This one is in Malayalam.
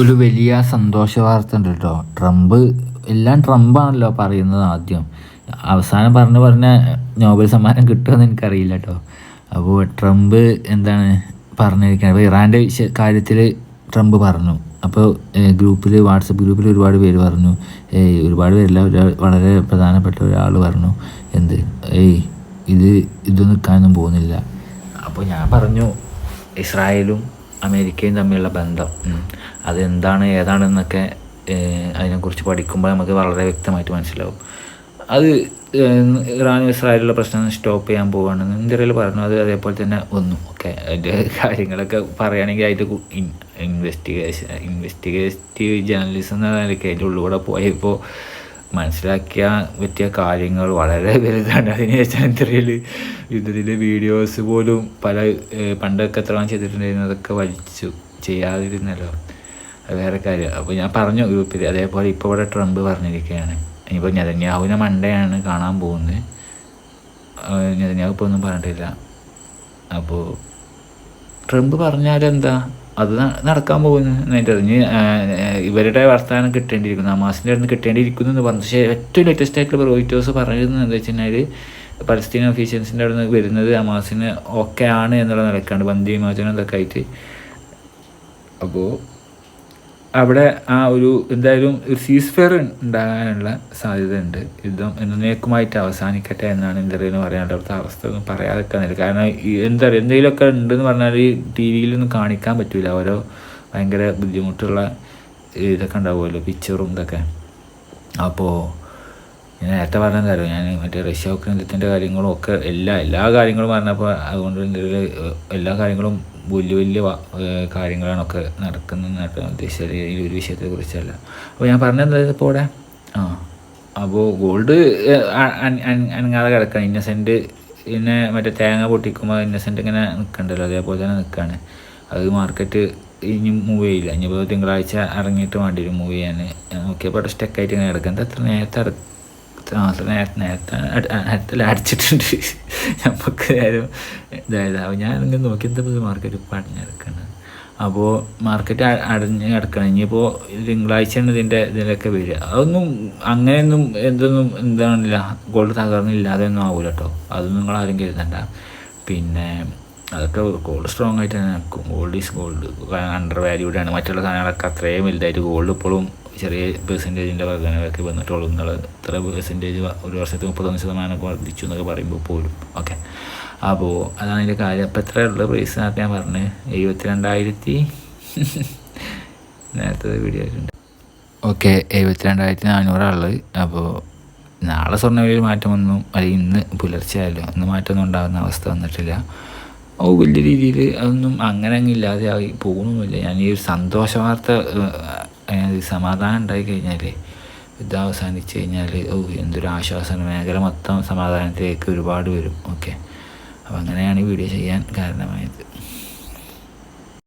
ഒരു വലിയ സന്തോഷ വാർത്ത ഉണ്ട് കേട്ടോ ട്രംപ് എല്ലാം ട്രംപാണല്ലോ പറയുന്നത് ആദ്യം. അവസാനം പറഞ്ഞ് പറഞ്ഞ നോബൽ സമ്മാനം കിട്ടുമെന്ന് എനിക്കറിയില്ല കേട്ടോ അപ്പോൾ ട്രംപ് എന്താണ് പറഞ്ഞിരിക്കുന്നത്? അപ്പോൾ ഇറാന്റെ കാര്യത്തിൽ ട്രംപ് പറഞ്ഞു. അപ്പോൾ ഗ്രൂപ്പിൽ വാട്സപ്പ് ഗ്രൂപ്പിൽ ഒരുപാട് പേര് പറഞ്ഞു. ഏയ് ഒരുപാട് പേരില്ല വളരെ പ്രധാനപ്പെട്ട ഒരാൾ പറഞ്ഞു. എന്ത്? ഏയ് ഇത് ഇത് നിൽക്കാനൊന്നും പോകുന്നില്ല. അപ്പോൾ ഞാൻ പറഞ്ഞു ഇസ്രായേലും അമേരിക്കയും തമ്മിലുള്ള ബന്ധം. അതെന്താണ് ഏതാണെന്നൊക്കെ അതിനെക്കുറിച്ച് പഠിക്കുമ്പോൾ നമുക്ക് വളരെ വ്യക്തമായിട്ട് മനസ്സിലാവും. അത് ഇറാനും ഇസ്രായേലുള്ള പ്രശ്നം സ്റ്റോപ്പ് ചെയ്യാൻ പോവുകയാണെന്ന് ഇന്ത്യയിൽ പറഞ്ഞു അത് അതേപോലെ തന്നെ ഒന്നും ഓക്കെ അതിന്റെ കാര്യങ്ങളൊക്കെ പറയുകയാണെങ്കിൽ അതിന്റെ ഇൻവെസ്റ്റിഗേഷൻ ഇൻവെസ്റ്റിഗേറ്റീവ് ജേർണലിസം എന്ന നിലയ്ക്ക് അതിന്റെ ഉള്ളിലൂടെ പോയപ്പോൾ മനസ്സിലാക്കിയ പറ്റിയ കാര്യങ്ങൾ വളരെ വലുതാണ്. അതിനുശേഷം ഇന്ത്യയിൽ യുദ്ധത്തിന്റെ വീഡിയോസ് പോലും പല പണ്ടൊക്കെ എത്ര ചെയ്തിട്ടുണ്ടായിരുന്നു അതൊക്കെ വലിച്ചു ചെയ്യാതിരുന്നല്ലോ. അത് വേറെ കാര്യം. അപ്പോൾ ഞാൻ പറഞ്ഞു ഗ്രൂപ്പിൽ അതേപോലെ ഇപ്പോൾ ഇവിടെ ട്രംപ് പറഞ്ഞിരിക്കുകയാണ് ഇനിയിപ്പോൾ നെതന്യാഹുവിനെ മണ്ടയാണ് കാണാൻ പോകുന്നത്. നെതന്യാഹു ഇപ്പോൾ ഒന്നും പറഞ്ഞിട്ടില്ല. അപ്പോൾ ട്രംപ് പറഞ്ഞാൽ എന്താ അത് നടക്കാൻ പോകുന്നു എന്നതിന്റെ അറിഞ്ഞ് ഇവരുടെ വർത്തമാനം കിട്ടേണ്ടിയിരിക്കുന്നു. ഹമാസിന്റെ അടുത്ത് കിട്ടേണ്ടിയിരിക്കുന്നു എന്ന് പറഞ്ഞു. പക്ഷേ ഏറ്റവും ലേറ്റസ്റ്റ് ആയിട്ടുള്ള റോയിറ്റേഴ്സ് പറയുന്നത് എന്താ വെച്ച് കഴിഞ്ഞാൽ പലസ്തീൻ ഒഫീഷ്യൽസിന്റെ അവിടെ നിന്ന് വരുന്നത് ഹമാസിന് ഓക്കെ ആണ് എന്നുള്ള നിലക്കാണ്. ബന്ദി വിമോചനം ഇതൊക്കെ ആയിട്ട്. അപ്പോൾ അവിടെ ആ ഒരു എന്തായാലും ഒരു സീസ് ഫെയർ ഉണ്ടാകാനുള്ള സാധ്യത ഉണ്ട് യുദ്ധം എന്നേക്കുമായിട്ട് അവസാനിക്കട്ടെ എന്നാണ് ഇന്ത്യയിൽ പറയാനുള്ള അവിടുത്തെ അവസ്ഥ ഒന്നും പറയാതിരിക്കാനില്ല. കാരണം എന്താ പറയുക എന്തെങ്കിലുമൊക്കെ ഉണ്ടെന്ന് പറഞ്ഞാൽ ഈ ടി വിയിലൊന്നും കാണിക്കാൻ പറ്റില്ല ഓരോ ഭയങ്കര ബുദ്ധിമുട്ടുള്ള ഇതൊക്കെ ഉണ്ടാവുമല്ലോ പിക്ചറും ഇതൊക്കെ. അപ്പോൾ ഞാൻ നേരത്തെ പറഞ്ഞ കാര്യം ഞാൻ മറ്റേ റഷ്യ യുദ്ധത്തിന്റെ കാര്യങ്ങളും ഒക്കെ എല്ലാ എല്ലാ കാര്യങ്ങളും പറഞ്ഞപ്പോൾ അതുകൊണ്ട് ഇന്ത്യയിൽ എല്ലാ കാര്യങ്ങളും വലിയ വലിയ കാര്യങ്ങളാണൊക്കെ നടക്കുന്നതെന്നായിട്ട് ഉദ്ദേശിച്ചത്. ഈ ഒരു വിഷയത്തെ കുറിച്ചല്ല. അപ്പോൾ ഞാൻ പറഞ്ഞത് ഇപ്പോൾ ഇവിടെ? ആ അപ്പോൾ ഗോൾഡ് അനങ്ങാതെ കിടക്കണം. ഇന്നസെന്റ് പിന്നെ മറ്റേ തേങ്ങ പൊട്ടിക്കുമ്പോൾ ഇന്നസെന്റ് ഇങ്ങനെ നിൽക്കണ്ടല്ലോ. അതേപോലെ തന്നെ നിൽക്കുകയാണ് അത് മാർക്കറ്റ് ഇനി മൂവ് ചെയ്യില്ല. ഇനിയിപ്പോൾ തിങ്കളാഴ്ച ഇറങ്ങിയിട്ട് വേണ്ടി വരും മൂവ് ചെയ്യാൻ. നോക്കിയപ്പോൾ സ്റ്റക്കായിട്ട് ഇങ്ങനെ കിടക്കുന്നത് അത്ര നേരത്തെ നേരത്തെ നേരത്തെ അട- നേരത്തെ അടിച്ചിട്ടുണ്ട്. നമുക്ക് നേരം ഇതായത്. ഞാൻ ഇങ്ങനെ നോക്കി എന്താ മാർക്കറ്റ് ഇപ്പോൾ അടഞ്ഞെടുക്കണം അപ്പോൾ മാർക്കറ്റ് അടഞ്ഞ് കിടക്കണം. ഇനിയിപ്പോൾ തിങ്കളാഴ്ചയാണ് ഇതിന്റെ ഇതിലൊക്കെ വരിക. അതൊന്നും അങ്ങനെയൊന്നും എന്തൊന്നും എന്താണില്ല ഗോൾഡ് തകർന്നില്ലാതെ ഒന്നും ആവില്ല കേട്ടോ അതൊന്നും നിങ്ങൾ ആരും കരുതണ്ട. പിന്നെ അതൊക്കെ ഗോൾഡ് സ്ട്രോങ് ആയിട്ട് തന്നെ നിൽക്കും. Gold is gold under valued ആണ്. മറ്റുള്ള സാധനങ്ങളൊക്കെ അത്രയും വലുതായിട്ട് ഗോൾഡ് ഇപ്പോഴും ചെറിയ പെർസെന്റേജിന്റെ വർധനവൊക്കെ വന്നിട്ടുള്ളൂ. നിങ്ങൾ ഇത്ര പെർസെന്റേജ് ഒരു വർഷത്തിൽ മുപ്പത്തൊന്ന് ശതമാനമൊക്കെ വർദ്ധിച്ചു എന്നൊക്കെ പറയുമ്പോൾ പോലും. ഓക്കെ അപ്പോൾ അതാണ് അതിന്റെ കാര്യം. അപ്പോൾ എത്ര ഉള്ള പ്രൈസ് നേരത്തെ ഞാൻ പറഞ്ഞത് എഴുപത്തി രണ്ടായിരത്തി നേരത്തെ വീഡിയോ ആയിട്ടുണ്ട്. ഓക്കെ എഴുപത്തി രണ്ടായിരത്തി നാനൂറാൾ അപ്പോൾ നാളെ സ്വർണവിലയിൽ മാറ്റമൊന്നും അല്ലെങ്കിൽ ഇന്ന് പുലർച്ചെ ആയാലും ഇന്ന് മാറ്റമൊന്നും ഉണ്ടാകുന്ന അവസ്ഥ വന്നിട്ടില്ല. ഓ വലിയ രീതിയിൽ അതൊന്നും അങ്ങനെ അങ്ങ് ഇല്ലാതെ ആയി പോകുന്നൊന്നുമില്ല ഞാൻ ഈ ഒരു സന്തോഷ വാർത്ത സമാധാനം ഉണ്ടായി കഴിഞ്ഞാൽ ഇത് അവസാനിച്ച് കഴിഞ്ഞാൽ ഓ എന്തൊരു ആശ്വാസമാണ്. മേഖല മൊത്തം സമാധാനത്തിലേക്ക് ഒരുപാട് വരും. ഓക്കെ. അപ്പോൾ അങ്ങനെയാണ് ഈ വീഡിയോ ചെയ്യാൻ കാരണമായത്.